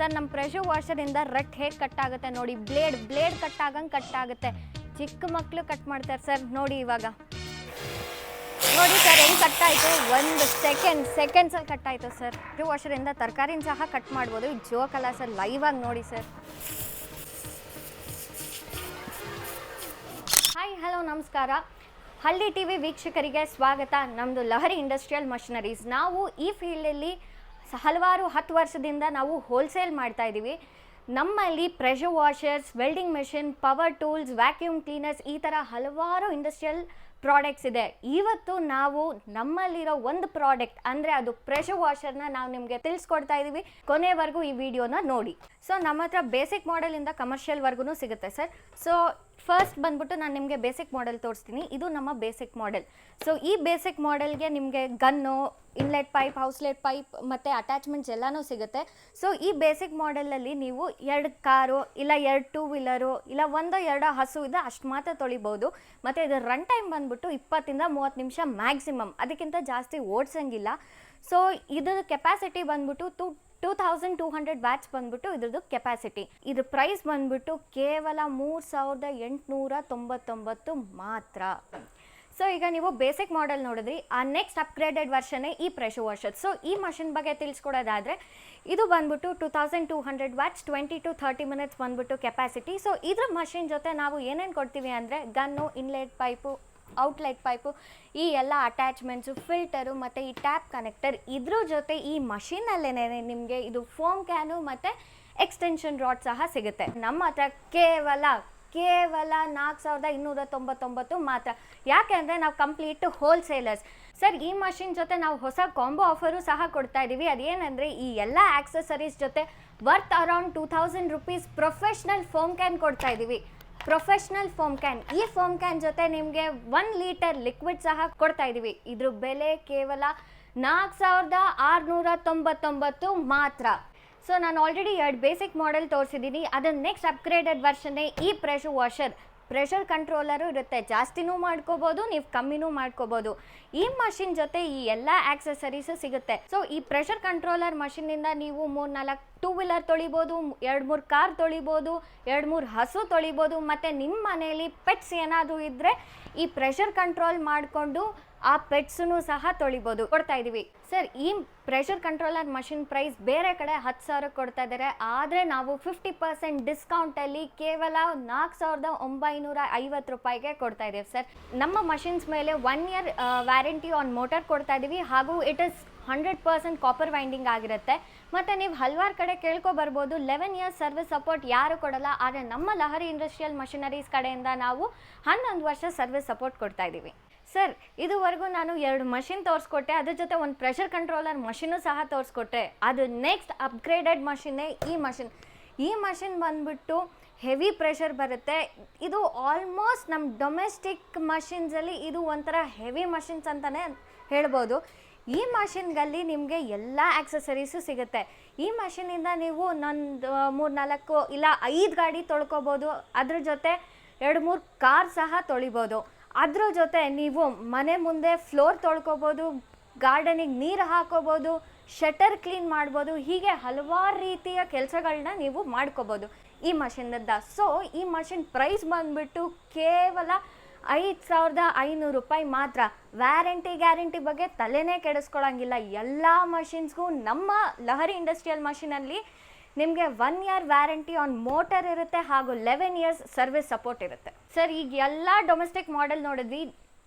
Sir ನಮ್ಮ pressure ವಾಷರಿಂದ ರಟ್ ಹೇಗೆ cut ಆಗುತ್ತೆ ನೋಡಿ ಬ್ಲೇಡ್ ಬ್ಲೇಡ್ ಕಟ್ ಆಗಂಗೆ ಕಟ್ ಆಗುತ್ತೆ. ಚಿಕ್ಕ ಮಕ್ಕಳು ಕಟ್ ಮಾಡ್ತಾರೆ ಸರ್, ನೋಡಿ ಇವಾಗ. ನೋಡಿ ಸರ್, ಹೆಂಗೆ ಕಟ್ ಆಯಿತು? ಒಂದು ಸೆಕೆಂಡ್ ಸೆಕೆಂಡ್ಸಲ್ಲಿ ಕಟ್ ಆಯಿತು ಸರ್. ಪ್ರೆಷರ್ ವಾಷರಿಂದ ತರಕಾರಿನ ಸಹ ಕಟ್ ಮಾಡ್ಬೋದು. ಇದು ಜೋಕಲ್ಲ ಸರ್ ಲೈವ್ ಆಗಿ ನೋಡಿ ಸರ್. ಹಾಯ್ ಹಲೋ ನಮಸ್ಕಾರ. ಹಳ್ಳಿ ಟಿ ವಿ ವೀಕ್ಷಕರಿಗೆ ಸ್ವಾಗತ. ನಮ್ಮದು ಲಹರಿ ಇಂಡಸ್ಟ್ರಿಯಲ್ ಮಷಿನರೀಸ್ ನಾವು ಈ ಫೀಲ್ಡಲ್ಲಿ ಹಲವಾರು ಹತ್ತು ವರ್ಷದಿಂದ ನಾವು ಹೋಲ್ಸೇಲ್ ಮಾಡ್ತಾ ಇದ್ದೀವಿ. ನಮ್ಮಲ್ಲಿ pressure washers welding machine power tools vacuum cleaners ಈ ಥರ ಹಲವಾರು ಇಂಡಸ್ಟ್ರಿಯಲ್ ಪ್ರಾಡಕ್ಟ್ಸ್ ಇದೆ. ಇವತ್ತು ನಾವು ನಮ್ಮಲ್ಲಿರೋ ಒಂದು ಪ್ರಾಡಕ್ಟ್ ಅಂದರೆ ಅದು ಪ್ರೆಷರ್ ವಾಷರ್ನ ನಾವು ನಿಮಗೆ ತಿಳಿಸ್ಕೊಡ್ತಾ ಇದ್ದೀವಿ ಕೊನೆವರೆಗೂ ಈ ವಿಡಿಯೋನ ನೋಡಿ. ಸೊ ನಮ್ಮ ಹತ್ರ ಬೇಸಿಕ್ ಮಾಡೆಲಿಂದ ಕಮರ್ಷಿಯಲ್ವರೆಗೂ ಸಿಗುತ್ತೆ ಸರ್. ಸೊ ಫಸ್ಟ್ ಬಂದ್ಬಿಟ್ಟು ನಾನು ನಿಮಗೆ ಬೇಸಿಕ್ ಮಾಡೆಲ್ ತೋರಿಸ್ತೀನಿ. ಇದು ನಮ್ಮ ಬೇಸಿಕ್ ಮಾಡೆಲ್ ಸೊ ಈ ಬೇಸಿಕ್ ಮಾಡೆಲ್ಗೆ ನಿಮಗೆ gun inlet pipe outlet pipe ಮತ್ತು ಅಟ್ಯಾಚ್ಮೆಂಟ್ಸ್ ಎಲ್ಲನೂ ಸಿಗುತ್ತೆ. ಸೊ ಈ ಬೇಸಿಕ್ ಮಾಡೆಲಲ್ಲಿ ನೀವು ಎರಡು ಕಾರು, ಇಲ್ಲ ಎರಡು ಟೂ ವೀಲರು ಇಲ್ಲ ಒಂದೋ ಎರಡೋ ಹಸು ಇದೆ ಅಷ್ಟು ಮಾತ್ರ ತೊಳಿಬೋದು. ಮತ್ತು ಇದು ರನ್ ಟೈಮ್ ಬಂದ್ಬಿಟ್ಟು ಇಪ್ಪತ್ತಿಂದ ಮೂವತ್ತು ನಿಮಿಷ ಮ್ಯಾಕ್ಸಿಮಮ್ ಅದಕ್ಕಿಂತ ಜಾಸ್ತಿ ಓಡಿಸಂಗಿಲ್ಲ. ಸೊ ಇದ್ರ ಕೆಪಾಸಿಟಿ ಬಂದ್ಬಿಟ್ಟು two two thousand two hundred batch ಬಂದ್ಬಿಟ್ಟು ಇದ್ರದ್ದು ಕೆಪಾಸಿಟಿ ಇದ್ರ ಪ್ರೈಸ್ ಬಂದ್ಬಿಟ್ಟು ಕೇವಲ ಮೂರು ಸಾವಿರದ ಎಂಟುನೂರ ತೊಂಬತ್ತೊಂಬತ್ತು ಮಾತ್ರ. ಸೊ ಈಗ ನೀವು ಬೇಸಿಕ್ ಮಾಡೆಲ್ ನೋಡಿದ್ರಿ. ಆ ನೆಕ್ಸ್ಟ್ ಅಪ್ಗ್ರೇಡೆಡ್ ವರ್ಷನೇ ಈ ಪ್ರೆಷರ್ ವಾಷರ್ ಸೊ ಈ ಮಷಿನ್ ಬಗ್ಗೆ ತಿಳಿಸ್ಕೊಡೋದಾದ್ರೆ, ಇದು ಬಂದ್ಬಿಟ್ಟು two thousand two hundred batch twenty to thirty minutes ಬಂದ್ಬಿಟ್ಟು ಕೆಪಾಸಿಟಿ ಸೊ ಇದ್ರ ಮಷಿನ್ ಜೊತೆ ನಾವು ಏನೇನು ಕೊಡ್ತೀವಿ ಅಂದರೆ gun inlet pipe outlet pipe ಈ ಎಲ್ಲ ಅಟ್ಯಾಚ್ಮೆಂಟ್ಸು ಫಿಲ್ಟರು ಮತ್ತು ಈ ಟ್ಯಾಪ್ ಕನೆಕ್ಟರ್ ಇದ್ರ ಜೊತೆ ಈ ಮಷೀನಲ್ಲೇ ನಿಮಗೆ ಇದು ಫೋಮ್ ಕ್ಯಾನು ಮತ್ತು ಎಕ್ಸ್ಟೆನ್ಷನ್ ರಾಡ್ ಸಹ ಸಿಗುತ್ತೆ. ನಮ್ಮ ಹತ್ರ ಕೇವಲ ಕೇವಲ ನಾಲ್ಕು ಸಾವಿರದ ಇನ್ನೂರ ತೊಂಬತ್ತೊಂಬತ್ತು ಮಾತ್ರ. ಯಾಕೆ ಅಂದರೆ ನಾವು ಕಂಪ್ಲೀಟ್ ಹೋಲ್ಸೇಲರ್ಸ್ ಸರ್ ಈ ಮಷಿನ್ ಜೊತೆ ನಾವು ಹೊಸ ಕಾಂಬೋ ಆಫರು ಸಹ ಕೊಡ್ತಾ ಇದ್ದೀವಿ ಅದೇನೆಂದರೆ ಈ ಎಲ್ಲ ಆಕ್ಸೆಸರೀಸ್ ಜೊತೆ worth around two thousand rupees professional foam can ಕೊಡ್ತಾ ಇದ್ದೀವಿ ಪ್ರೊಫೆಷ್ನಲ್ ಫೋಮ್ ಕ್ಯಾನ್ ಈ ಫೋಮ್ ಕ್ಯಾನ್ ಜೊತೆ ನಿಮಗೆ ಒನ್ ಲೀಟರ್ ಲಿಕ್ವಿಡ್ ಸಹ ಕೊಡ್ತಾ ಇದ್ದೀವಿ ಇದ್ರ ಬೆಲೆ ಕೇವಲ ನಾಲ್ಕು ಸಾವಿರದ ಆರುನೂರ ತೊಂಬತ್ತೊಂಬತ್ತು ಮಾತ್ರ. ಸೊ ನಾನು ಆಲ್ರೆಡಿ ಎರಡು ಬೇಸಿಕ್ ಮಾಡೆಲ್ ತೋರಿಸಿದ್ದೀನಿ. ಅದನ್ನ ನೆಕ್ಸ್ಟ್ ಅಪ್ಗ್ರೇಡೆಡ್ ವರ್ಷನ್ನೇ ಈ ಪ್ರೆಷರ್ ವಾಷರ್ ಪ್ರೆಷರ್ ಕಂಟ್ರೋಲರು ಇರುತ್ತೆ. ಜಾಸ್ತಿನೂ ಮಾಡ್ಕೋಬೋದು, ನೀವು ಕಮ್ಮಿನೂ ಮಾಡ್ಕೋಬೋದು. ಈ ಮಷಿನ್ ಜೊತೆ ಈ ಎಲ್ಲ ಆಕ್ಸೆಸರೀಸು ಸಿಗುತ್ತೆ. ಸೊ ಈ ಪ್ರೆಷರ್ ಕಂಟ್ರೋಲರ್ ಮಷಿನಿಂದ ನೀವು ಮೂರು ನಾಲ್ಕು ಟೂ ವೀಲರ್ ತೊಳಿಬೋದು, ಎರಡು ಮೂರು ಕಾರ್ ತೊಳಿಬೋದು, ಎರಡು ಮೂರು ಹಸು ತೊಳಿಬೋದು, ಮತ್ತು ನಿಮ್ಮ ಮನೆಯಲ್ಲಿ ಪೆಟ್ಸ್ ಏನಾದರೂ ಇದ್ದರೆ ಈ ಪ್ರೆಷರ್ ಕಂಟ್ರೋಲ್ ಮಾಡಿಕೊಂಡು ಆ ಪೆಟ್ಸನ್ನು ಸಹ ತೊಳಿಬೋದು. ಕೊಡ್ತಾ ಇದೀವಿ. ಸರ್, ಈ ಪ್ರೆಷರ್ ಕಂಟ್ರೋಲರ್ ಮಷಿನ್ ಪ್ರೈಸ್ ಬೇರೆ ಕಡೆ ಹತ್ತು ಸಾವಿರ ಕೊಡ್ತಾ ಇದ್ದಾರೆ. ಆದರೆ ನಾವು ಫಿಫ್ಟಿ ಪರ್ಸೆಂಟ್ ಡಿಸ್ಕೌಂಟಲ್ಲಿ ಕೇವಲ ನಾಲ್ಕು ಸಾವಿರದ ಒಂಬೈನೂರ ಐವತ್ತು ರೂಪಾಯಿಗೆ ಕೊಡ್ತಾ ಇದ್ದೀವಿ ಸರ್. ನಮ್ಮ ಮಷಿನ್ಸ್ ಮೇಲೆ one year warranty on motor ಕೊಡ್ತಾ ಇದ್ದೀವಿ. ಹಾಗೂ it is hundred percent copper winding ಆಗಿರುತ್ತೆ. ಮತ್ತು ನೀವು ಹಲವಾರು ಕಡೆ ಕೇಳ್ಕೊ ಬರ್ಬೋದು. ಲೆವೆನ್ ಇಯರ್ಸ್ ಸರ್ವಿಸ್ ಸಪೋರ್ಟ್ ಯಾರು ಕೊಡಲ್ಲ. ಆದರೆ ನಮ್ಮ ಲಹರಿ ಇಂಡಸ್ಟ್ರಿಯಲ್ ಮಷಿನರೀಸ್ ಕಡೆಯಿಂದ ನಾವು ಹನ್ನೊಂದು ವರ್ಷ ಸರ್ವಿಸ್ ಸಪೋರ್ಟ್ ಕೊಡ್ತಾ ಇದ್ದೀವಿ. ಸರ್, ಇದುವರೆಗೂ ನಾನು ಎರಡು ಮಷಿನ್ ತೋರಿಸ್ಕೊಟ್ಟೆ. ಅದ್ರ ಜೊತೆ ಒಂದು ಪ್ರೆಷರ್ ಕಂಟ್ರೋಲರ್ ಮಷಿನು ಸಹ ತೋರಿಸ್ಕೊಟ್ಟೆ. ಅದು ನೆಕ್ಸ್ಟ್ ಅಪ್ಗ್ರೇಡೆಡ್ ಮಷಿನ್ನೇ ಈ ಮಷಿನ್. ಈ ಮಷಿನ್ ಬಂದ್ಬಿಟ್ಟು ಹೆವಿ ಪ್ರೆಷರ್ ಬರುತ್ತೆ. ಇದು ಆಲ್ಮೋಸ್ಟ್ ನಮ್ಮ ಡೊಮೆಸ್ಟಿಕ್ ಮಷಿನ್ಸಲ್ಲಿ ಇದು ಒಂಥರ ಹೆವಿ ಮಷಿನ್ಸ್ ಅಂತಲೇ ಹೇಳ್ಬೋದು. ಈ ಮಷಿನ್ಗಲ್ಲಿ ನಿಮಗೆ ಎಲ್ಲ ಆಕ್ಸೆಸರೀಸು ಸಿಗುತ್ತೆ. ಈ ಮಷಿನಿಂದ ನೀವು ನಂದು ಮೂರು ನಾಲ್ಕು ಇಲ್ಲ ಐದು ಗಾಡಿ ತೊಳ್ಕೊಬೋದು. ಅದ್ರ ಜೊತೆ ಎರಡು, ಮೂರು ಕಾರ್ ಸಹ ತೊಳಿಬೋದು. ಅದ್ರ ಜೊತೆ ನೀವು ಮನೆ ಮುಂದೆ ಫ್ಲೋರ್ ತೊಳ್ಕೊಬೋದು ಗಾರ್ಡನಿಗೆ ನೀರು ಹಾಕೋಬೋದು ಶಟರ್ ಕ್ಲೀನ್ ಮಾಡ್ಬೋದು, ಹೀಗೆ ಹಲವಾರು ರೀತಿಯ ಕೆಲಸಗಳನ್ನ ನೀವು ಮಾಡ್ಕೋಬೋದು. ಈ ಮಷಿನಿಂದ ಸೊ ಈ ಮಷಿನ್ ಪ್ರೈಸ್ ಬಂದ್ಬಿಟ್ಟು ಕೇವಲ ಐದು ಸಾವಿರದ ಐನೂರು ರೂಪಾಯಿ ಮಾತ್ರ. ವ್ಯಾರಂಟಿ ಗ್ಯಾರಂಟಿ ಬಗ್ಗೆ ತಲೆನೇ ಕೆಡಿಸ್ಕೊಳ್ಳೋಂಗಿಲ್ಲ ಎಲ್ಲ ಮಷಿನ್ಸ್ಗೂ ನಮ್ಮ ಲಹರಿ ಇಂಡಸ್ಟ್ರಿಯಲ್ ಮಷಿನಲ್ಲಿ ನಿಮಗೆ one year warranty on motor ಇರುತ್ತೆ ಹಾಗೂ ಲೆವೆನ್ ಇಯರ್ಸ್ ಸರ್ವಿಸ್ ಸಪೋರ್ಟ್ ಇರುತ್ತೆ. ಸರ್ ಈಗ ಎಲ್ಲ ಡೊಮೆಸ್ಟಿಕ್ ಮಾಡೆಲ್ ನೋಡಿದ್ವಿ.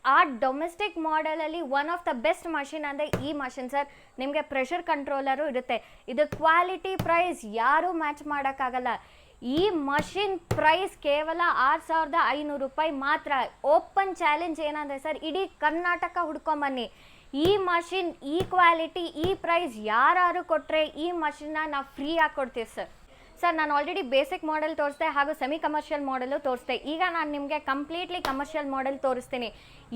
ಆ domestic ಮಾಡೆಲಲ್ಲಿ one of the best machine ಅಂದರೆ ಈ ಮಷಿನ್ ಸರ್ ನಿಮಗೆ ಪ್ರೆಷರ್ ಕಂಟ್ರೋಲರು ಇರುತ್ತೆ. ಇದು ಕ್ವಾಲಿಟಿ ಪ್ರೈಸ್ ಯಾರೂ ಮ್ಯಾಚ್ ಮಾಡೋಕ್ಕಾಗಲ್ಲ. ಈ ಮಷಿನ್ ಪ್ರೈಸ್ ಕೇವಲ ಆರು ಸಾವಿರದ ಐನೂರು ರೂಪಾಯಿ ಮಾತ್ರ. ಓಪನ್ ಚಾಲೆಂಜ್ ಏನಂದರೆ ಸರ್ ಇಡೀ ಕರ್ನಾಟಕ ಹುಡ್ಕೊಂಬನ್ನಿ ಈ ಮಷಿನ್, ಈ ಕ್ವಾಲಿಟಿ, ಈ ಪ್ರೈಸ್ ಯಾರು ಕೊಟ್ಟರೆ ಈ ಮಷಿನ್ನ ನಾವು ಫ್ರೀ ಕೊಡ್ತೀವಿ ಸರ್. ಸರ್, ನಾನು ಆಲ್ರೆಡಿ ಬೇಸಿಕ್ ಮಾಡೆಲ್ ತೋರಿಸ್ದೆ ಹಾಗೂ ಸೆಮಿ ಕಮರ್ಷಿಯಲ್ ಮಾಡೆಲ್ಲು ತೋರಿಸ್ದೆ. ಈಗ ನಾನು ನಿಮಗೆ ಕಂಪ್ಲೀಟ್ಲಿ ಕಮರ್ಷಿಯಲ್ ಮಾಡೆಲ್ ತೋರಿಸ್ತೀನಿ.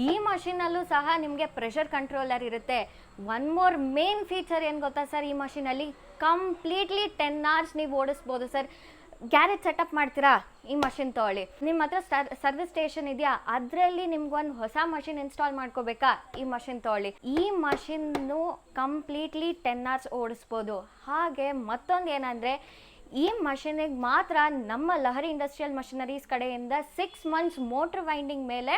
ಈ ಮಷಿನಲ್ಲೂ ಸಹ ನಿಮಗೆ ಪ್ರೆಷರ್ ಕಂಟ್ರೋಲರ್ ಇರುತ್ತೆ. ಒನ್ ಮೋರ್ ಮೇನ್ ಫೀಚರ್ ಏನು ಗೊತ್ತಾ ಸರ್ ಈ ಮಷಿನಲ್ಲಿ? ಕಂಪ್ಲೀಟ್ಲಿ ಟೆನ್ ಅವರ್ಸ್ ನೀವು ಓಡಿಸ್ಬೋದು ಸರ್. ಗ್ಯಾರೇಜ್ ಸೆಟಪ್ ಮಾಡ್ತೀರಾ? ಈ ಮಷಿನ್ ತೊಗೊಳ್ಳಿ. ನಿಮ್ಮ ಹತ್ರ ಸರ್ವಿಸ್ ಸ್ಟೇಷನ್ ಇದೆಯಾ? ಅದರಲ್ಲಿ ನಿಮ್ಗೊಂದು ಹೊಸ ಮಷಿನ್ ಇನ್ಸ್ಟಾಲ್ ಮಾಡ್ಕೋಬೇಕಾ? ಈ ಮಷಿನ್ ತೊಗೊಳ್ಳಿ. ಈ ಮಷಿನ್ನು ಕಂಪ್ಲೀಟ್ಲಿ ಟೆನ್ ಅವರ್ಸ್ ಓಡಿಸ್ಬೋದು. ಹಾಗೆ ಮತ್ತೊಂದು ಏನಂದರೆ, ಈ ಮಷಿನಿಗೆ ಮಾತ್ರ ನಮ್ಮ ಲಹರಿ ಇಂಡಸ್ಟ್ರಿಯಲ್ ಮಷಿನರೀಸ್ ಕಡೆಯಿಂದ ಸಿಕ್ಸ್ ಮಂತ್ಸ್ ಮೋಟ್ರ್ ವೈಂಡಿಂಗ್ ಮೇಲೆ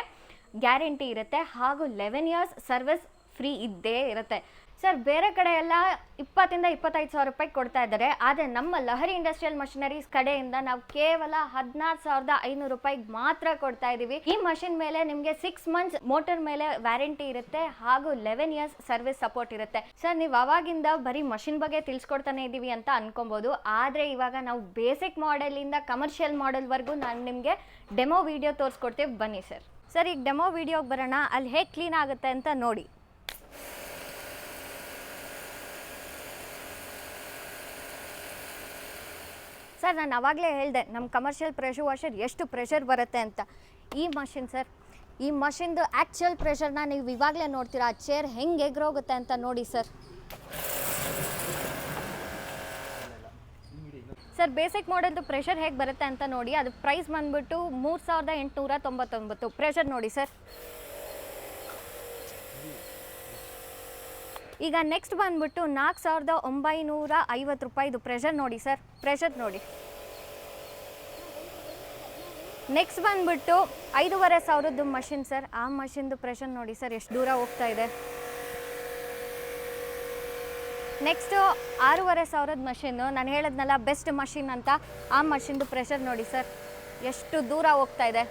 ಗ್ಯಾರಂಟಿ ಇರುತ್ತೆ. ಹಾಗೂ ಲೆವೆನ್ ಇಯರ್ಸ್ ಸರ್ವಿಸ್ ಫ್ರೀ ಇದ್ದೇ ಇರುತ್ತೆ. ಸರ್, ಬೇರೆ ಕಡೆ ಎಲ್ಲ ಇಪ್ಪತ್ತಿಂದ ಇಪ್ಪತ್ತೈದು ಸಾವಿರ ರೂಪಾಯಿ ಕೊಡ್ತಾ ಇದ್ದಾರೆ. ಆದರೆ ನಮ್ಮ ಲಹರಿ ಇಂಡಸ್ಟ್ರಿಯಲ್ ಮಷಿನರೀಸ್ ಕಡೆಯಿಂದ ನಾವು ಕೇವಲ ಹದಿನಾರು ಸಾವಿರದ ಐನೂರು ರೂಪಾಯಿಗೆ ಮಾತ್ರ ಕೊಡ್ತಾ ಇದ್ದೀವಿ ಈ ಮಷಿನ್ ಮೇಲೆ ನಿಮಗೆ ಸಿಕ್ಸ್ ಮಂತ್ಸ್ ಮೋಟರ್ ಮೇಲೆ ವ್ಯಾರಂಟಿ ಇರುತ್ತೆ ಹಾಗೂ ಲೆವೆನ್ ಇಯರ್ಸ್ ಸರ್ವಿಸ್ ಸಪೋರ್ಟ್ ಇರುತ್ತೆ. ಸರ್, ನೀವು ಅವಾಗಿಂದ ಬರೀ ಮಷಿನ್ ಬಗ್ಗೆ ತಿಳಿಸ್ಕೊಡ್ತಾನೆ ಇದ್ದೀವಿ ಅಂತ ಅನ್ಕೊಬೋದು. ಆದರೆ ಇವಾಗ ನಾವು ಬೇಸಿಕ್ ಮಾಡೆಲಿಂದ ಕಮರ್ಷಿಯಲ್ ಮಾಡೆಲ್ವರೆಗೂ ನಾನು ನಿಮಗೆ ಡೆಮೋ ವಿಡಿಯೋ ತೋರಿಸ್ಕೊಡ್ತೀವಿ. ಬನ್ನಿ ಸರ್. ಸರ್, ಈಗ ಡೆಮೋ ವಿಡಿಯೋಗೆ ಬರೋಣ. ಅಲ್ಲಿ ಹೇಗೆ ಕ್ಲೀನ್ ಆಗುತ್ತೆ ಅಂತ ನೋಡಿ. ಸರ್ ನಾನು ಅವಾಗಲೇ ಹೇಳಿದೆ ನಮ್ಮ ಕಮರ್ಷಿಯಲ್ ಪ್ರೆಷರ್ ವಾಷರ್ ಎಷ್ಟು ಪ್ರೆಷರ್ ಬರುತ್ತೆ ಅಂತ. ಈ ಮಷಿನ್ ಸರ್ ಈ ಮಷಿನ್ದು ಆ್ಯಕ್ಚುಯಲ್ ಪ್ರೆಷರ್ನ ನೀವು ಇವಾಗಲೇ ನೋಡ್ತೀರಾ? ಆ ಚೇರ್ ಹೆಂಗೆ ಎಗ್ರೋಗುತ್ತೆ ಅಂತ ನೋಡಿ ಸರ್ ಸರ್ ಬೇಸಿಕ್ ಮಾಡೆಲ್ದು ಪ್ರೆಷರ್ ಹೇಗೆ ಬರುತ್ತೆ ಅಂತ ನೋಡಿ. ಅದು ಪ್ರೈಸ್ ಬಂದ್ಬಿಟ್ಟು ಮೂರು ಸಾವಿರದ ಎಂಟುನೂರ ತೊಂಬತ್ತೊಂಬತ್ತು. ಪ್ರೆಷರ್ ನೋಡಿ ಸರ್ ಈಗ ನೆಕ್ಸ್ಟ್ ಬಂದ್ಬಿಟ್ಟು ನಾಲ್ಕು ಸಾವಿರದ ಒಂಬೈನೂರ ಐವತ್ತು ರೂಪಾಯಿದು ಪ್ರೆಷರ್ ನೋಡಿ ಸರ್ ಪ್ರೆಷರ್ ನೋಡಿ. ನೆಕ್ಸ್ಟ್ ಬಂದ್ಬಿಟ್ಟು ಐದೂವರೆ ಸಾವಿರದ್ದು ಮಷಿನ್ ಸರ್ ಆ ಮಷಿನ್ದು ಪ್ರೆಷರ್ ನೋಡಿ ಸರ್ ಎಷ್ಟು ದೂರ ಹೋಗ್ತಾ ಇದೆ. ನೆಕ್ಸ್ಟು ಆರೂವರೆ ಸಾವಿರದ ಮಷಿನ್ನು ನಾನು ಹೇಳದ್ನಲ್ಲ ಬೆಸ್ಟ್ ಮಷಿನ್ ಅಂತ. ಆ ಮಷಿನ್ದು ಪ್ರೆಷರ್ ನೋಡಿ ಸರ್ ಎಷ್ಟು ದೂರ ಹೋಗ್ತಾ ಇದೆ.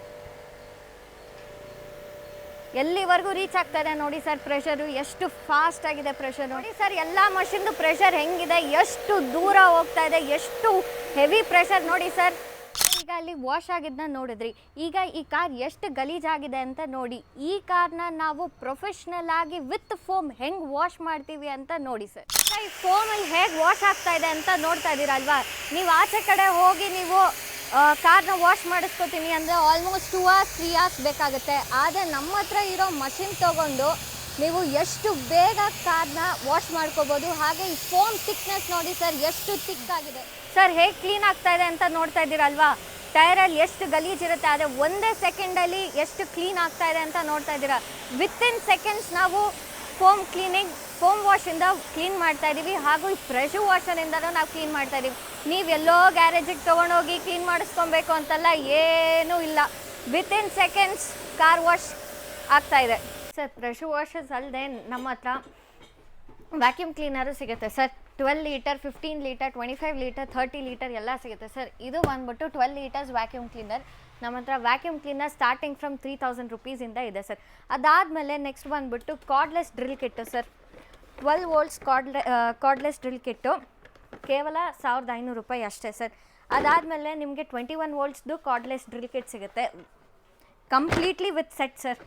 ಎಲ್ಲಿವರೆಗೂ ರೀಚ್ ಆಗ್ತದೆ ನೋಡಿ ಸರ್ ಪ್ರೆಷರು ಎಷ್ಟು ಫಾಸ್ಟ್ ಆಗಿದೆ ಪ್ರೆಷರ್ ನೋಡಿ ಸರ್ ಎಲ್ಲ ಮಷಿನ್ದು ಪ್ರೆಷರ್ ಹೆಂಗಿದೆ, ಎಷ್ಟು ದೂರ ಹೋಗ್ತಾ ಇದೆ, ಎಷ್ಟು ಹೆವಿ ಪ್ರೆಷರ್ ನೋಡಿ ಸರ್ ಈಗ ಅಲ್ಲಿ ವಾಶ್ ಆಗಿದ್ದನ್ನ ನೋಡಿದ್ರಿ. ಈಗ ಈ ಕಾರ್ ಎಷ್ಟು ಗಲೀಜಾಗಿದೆ ಅಂತ ನೋಡಿ. ಈ ಕಾರ್ನ ನಾವು ಪ್ರೊಫೆಷ್ನಲ್ ಆಗಿ ವಿತ್ ಫೋಮ್ ಹೆಂಗ್ ವಾಶ್ ಮಾಡ್ತೀವಿ ಅಂತ ನೋಡಿ ಸರ್ ಈ ಫೋಮಲ್ಲಿ ಹೇಗೆ ವಾಶ್ ಆಗ್ತಾ ಇದೆ ಅಂತ ನೋಡ್ತಾ ಇದ್ದೀರಲ್ವಾ? ನೀವು ಆಚೆ ಕಡೆ ಹೋಗಿ ನೀವು ಕಾರ್ನ ವಾಶ್ ಮಾಡಿಸ್ಕೊತೀನಿ ಅಂದರೆ almost two hours three hours ಬೇಕಾಗುತ್ತೆ. ಆದರೆ ನಮ್ಮ ಹತ್ರ ಇರೋ ಮಷಿನ್ ತೊಗೊಂಡು ನೀವು ಎಷ್ಟು ಬೇಗ ಕಾರ್ನ ವಾಶ್ ಮಾಡ್ಕೋಬೋದು, ಹಾಗೆ ಈ ಫೋಮ್ ಥಿಕ್ನೆಸ್ ನೋಡಿ ಸರ್, ಎಷ್ಟು ಥಿಕ್ ಆಗಿದೆ. ಸರ್, ಹೇಗೆ ಕ್ಲೀನ್ ಆಗ್ತಾ ಇದೆ ಅಂತ ನೋಡ್ತಾ ಇದ್ದೀರಲ್ವಾ? ಟೈರಲ್ಲಿ ಎಷ್ಟು ಗಲೀಜಿರುತ್ತೆ ಆದರೆ ಒಂದೇ ಸೆಕೆಂಡಲ್ಲಿ ಎಷ್ಟು ಕ್ಲೀನ್ ಆಗ್ತಾ ಇದೆ ಅಂತ ನೋಡ್ತಾ ಇದ್ದೀರಾ. ವಿತಿನ್ ಸೆಕೆಂಡ್ಸ್ ನಾವು ಫೋಮ್ ಕ್ಲೀನಿಂಗ್ ಫೋಮ್ ವಾಶಿಂದ ಕ್ಲೀನ್ ಮಾಡ್ತಾ ಇದ್ದೀವಿ ಹಾಗೂ ಈ ಪ್ರೆಷರ್ ವಾಷರಿಂದಲೂ ನಾವು ಕ್ಲೀನ್ ಮಾಡ್ತಾ ಇದ್ದೀವಿ ನೀವು ಎಲ್ಲೋ ಗ್ಯಾರೇಜಿಗೆ ತೊಗೊಂಡೋಗಿ ಕ್ಲೀನ್ ಮಾಡಿಸ್ಕೊಬೇಕು ಅಂತಲ್ಲ ಏನೂ ಇಲ್ಲ. ವಿತಿನ್ ಸೆಕೆಂಡ್ಸ್ ಕಾರ್ ವಾಶ್ ಇದೆ. ಸರ್ ಪ್ರೆಷರ್ ವಾಷಸ್ ಅಲ್ಲದೆ ನಮ್ಮ ಹತ್ರ ವ್ಯಾಕ್ಯೂಮ್ ಕ್ಲೀನರು ಸಿಗುತ್ತೆ. Sir twelve litre fifteen litre twenty five litre thirty litre ಎಲ್ಲ ಸಿಗುತ್ತೆ. ಸರ್ ಇದು ಬಂದ್ಬಿಟ್ಟು ಟ್ವೆಲ್ ಲೀಟರ್ಸ್ ವ್ಯಾಕ್ಯೂಮ್ ಕ್ಲೀನರ್ ನಮ್ಮ ಹತ್ರ vacuum cleaner starting from three thousand ರುಪೀಸಿಂದ ಇದೆ ಸರ್ ಅದಾದಮೇಲೆ ನೆಕ್ಸ್ಟ್ ಬಂದ್ಬಿಟ್ಟು cordless drill kit sir twelve volts cordless cordless drill kit ಕೇವಲ ಸಾವಿರದ ಐನೂರು ರೂಪಾಯಿ ಅಷ್ಟೇ ಸರ್. ಅದಾದಮೇಲೆ ನಿಮಗೆ ಟ್ವೆಂಟಿ ಒನ್ ವೋಲ್ಟ್ಸ್ದು ಕಾರ್ಡ್ಲೆಸ್ ಡ್ರಿಲ್ ಕಿಟ್ ಸಿಗುತ್ತೆ. Completely with set sir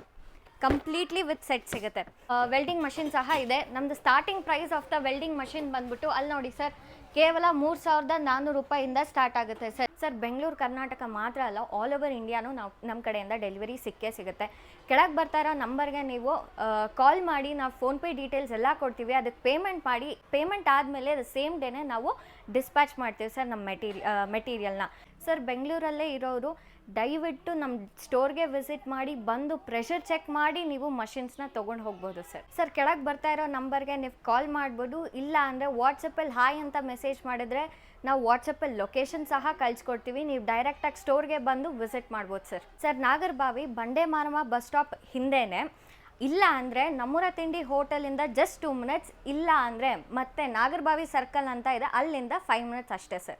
completely with set ಸಿಗುತ್ತೆ. ವೆಲ್ಡಿಂಗ್ ಮಷಿನ್ ಸಹ ಇದೆ. ನಮ್ದು starting price of the welding machine ಬಂದ್ಬಿಟ್ಟು ಅಲ್ಲಿ ನೋಡಿ ಸರ್ ಕೇವಲ ಮೂರು ಸಾವಿರದ ನಾನ್ನೂರು ರೂಪಾಯಿಂದ ಸ್ಟಾರ್ಟ್ ಆಗುತ್ತೆ ಸರ್ ಸರ್ ಬೆಂಗಳೂರು ಕರ್ನಾಟಕ ಮಾತ್ರ ಅಲ್ಲ ಆಲ್ ಓವರ್ ಇಂಡಿಯಾನು ನಾವು ನಮ್ಮ ಕಡೆಯಿಂದ ಡೆಲಿವರಿ ಸಿಕ್ಕೇ ಸಿಗುತ್ತೆ. ಕೆಳಗೆ ಬರ್ತಾ ಇರೋ ನಂಬರ್ಗೆ ನೀವು ಕಾಲ್ ಮಾಡಿ, ನಾವು ಫೋನ್ಪೇ ಡೀಟೇಲ್ಸ್ ಎಲ್ಲ ಕೊಡ್ತೀವಿ. ಅದಕ್ಕೆ ಪೇಮೆಂಟ್ ಮಾಡಿ ಪೇಮೆಂಟ್ ಆದಮೇಲೆ ಅದು ಸೇಮ್ ಡೇನೇ ನಾವು ಡಿಸ್ಪ್ಯಾಚ್ ಮಾಡ್ತೀವಿ ಸರ್ ನಮ್ಮ ಮೆಟೀರಿಯ ಮೆಟೀರಿಯಲ್ನ ಸರ್, ಬೆಂಗಳೂರಲ್ಲೇ ಇರೋರು, ದಯವಿಟ್ಟು ನಮ್ಮ ಸ್ಟೋರ್ಗೆ ವಿಸಿಟ್ ಮಾಡಿ, ಬಂದು ಪ್ರೆಷರ್ ಚೆಕ್ ಮಾಡಿ, ನೀವು ಮಷಿನ್ಸ್ನ ತೊಗೊಂಡು ಹೋಗ್ಬೋದು ಸರ್. ಸರ್, ಕೆಳಗೆ ಬರ್ತಾ ಇರೋ ನಂಬರ್ಗೆ ನೀವು ಕಾಲ್ ಮಾಡ್ಬೋದು, ಇಲ್ಲ ಅಂದರೆ ವಾಟ್ಸಪ್ಪಲ್ಲಿ ಹಾಯ್ ಅಂತ ಮೆಸೇಜ್ ಮಾಡಿದ್ರೆ, ನಾವು ವಾಟ್ಸಪ್ಪಲ್ಲಿ ಲೊಕೇಶನ್ ಸಹ ಕಳಿಸ್ಕೊಡ್ತೀವಿ, ನೀವು ಡೈರೆಕ್ಟಾಗಿ ಸ್ಟೋರ್ಗೆ ಬಂದು ವಿಸಿಟ್ ಮಾಡ್ಬೋದು ಸರ್. ಸರ್, ನಾಗರಬಾವಿ ಬಂಡೆ ಮಾರಮ್ಮ ಬಸ್ ಸ್ಟಾಪ್ ಹಿಂದೆನೇ. ಇಲ್ಲ ಅಂದರೆ ನಮ್ಮೂರ ತಿಂಡಿ ಹೋಟೆಲಿಂದ ಜಸ್ಟ್ ಟೂ ಮಿನಿಟ್ಸ್ ಇಲ್ಲ ಅಂದರೆ ಮತ್ತೆ ನಾಗರಬಾವಿ ಸರ್ಕಲ್ ಅಂತ ಇದೆ, ಅಲ್ಲಿಂದ ಫೈವ್ ಮಿನಿಟ್ಸ್ ಅಷ್ಟೇ ಸರ್.